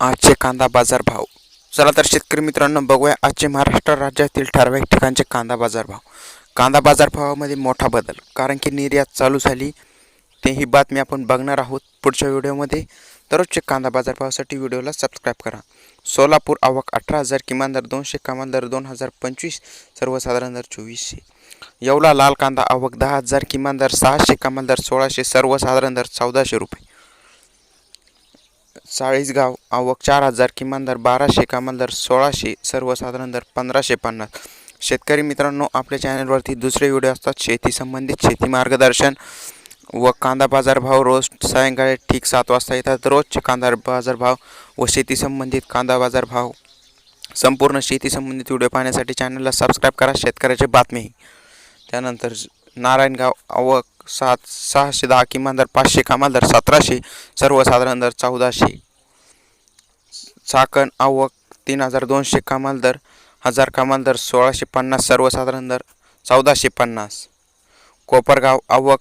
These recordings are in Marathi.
आजचे कांदा बाजार भाव. चला तर शेतकरी मित्रांनो बघूया आजचे महाराष्ट्र राज्यातील ठराविक ठिकाणचे कांदा बाजार भाव. कांदा बाजार भावामध्ये मोठा बदल कारण की निर्यात चालू झाली. ते ही बातमी आपण बघणार आहोत पुढच्या व्हिडिओमध्ये. दररोजचे कांदा बाजार भावासाठी व्हिडिओला सबस्क्राईब करा. सोलापूर आवक अठरा हजार किमान दर दोनशे कमाल दर दोन हजार पंचवीस सर्वसाधारण दर चोवीसशे. येवला लाल कांदा आवक दहा हजार किमान दर सहाशे कमाल दर सोळाशे सर्वसाधारण दर चौदाशे रुपये. चाळीसगाव आवक चार हजार किमान दर बाराशे कमाल दर सोळाशे सर्वसाधारण दर पंधराशे पन्नास. शेतकरी मित्रांनो आपल्या चॅनलवरती दुसरे व्हिडिओ असतात. शेती संबंधित शेती मार्गदर्शन व कांदा बाजारभाव रोज सायंकाळी ठीक सात वाजता येतात. रोजचे कांदा बाजारभाव व शेती संबंधित कांदा बाजार भाव संपूर्ण शेती संबंधित व्हिडिओ पाहण्यासाठी चॅनलला सबस्क्राईब करा. शेतकऱ्याची बातमी. त्यानंतर नारायणगाव आवक सात सहाशे दहा किमान दर पाचशे कमाल दर सतराशे सर्वसाधारण दर चौदाशे. चाकण आवक तीन हजार दोनशे कमाल दर हजार कमाल दर सोळाशे पन्नास सर्वसाधारण दर चौदाशे पन्नास. कोपरगाव आवक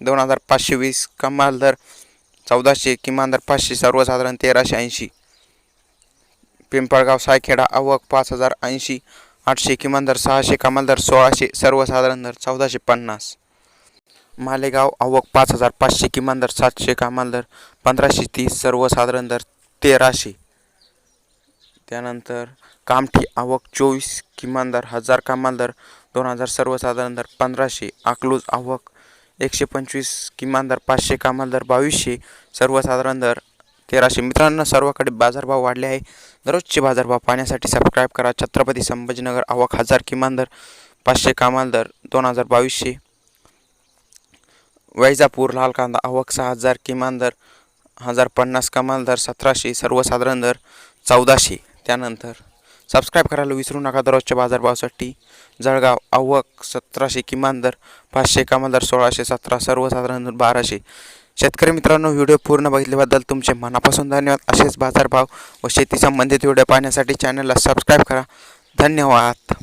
दोन हजार पाचशे वीस कमाल दर चौदाशे किमान दर पाचशे सर्वसाधारण तेराशे ऐंशी. पिंपळगाव सायखेडा आवक पाच हजार ऐंशी आठशे किमान दर सहाशे कमाल दर सोळाशे सर्वसाधारण दर चौदाशे पन्नास. मालेगाव आवक पाच हजार पाचशे किमान दर सातशे कमाल दर पंधराशे तीस सर्वसाधारण दर तेराशे. त्यानंतर कामठी आवक चोवीस किमान दर हजार कमाल दर दोन हजार सर्वसाधारण दर पंधराशे. आकलूज आवक एकशे पंचवीस किमान दर पाचशे कमाल दर बावीसशे. सर्वसाधारण दर तेराशे. मित्रांनो सर्वकडे बाजारभाव वाढले आहे. दररोजचे बाजारभाव पाहण्यासाठी सबस्क्राईब करा. छत्रपती संभाजीनगर आवक हजार किमान दर पाचशे कमाल दर दोन हजार बावीसशे. वैजापूर लाल कांदा आवक सहा हजार किमान दर हजार पन्नास कमाल दर सतराशे सर्वसाधारण दर चौदाशे. त्यानंतर सबस्क्राईब करायला विसरू नका दररोजच्या बाजारभावासाठी. जळगाव आवक सतराशे किमान दर पाचशे कमाल दर सोळाशे सतरा सर्वसाधारण दर बाराशे. शेतकरी मित्रांनो व्हिडिओ पूर्ण बघितल्याबद्दल तुमचे मनापासून धन्यवाद. असेच बाजारभाव व शेती संबंधित व्हिडिओ पाहण्यासाठी चॅनलला सबस्क्राईब करा. धन्यवाद.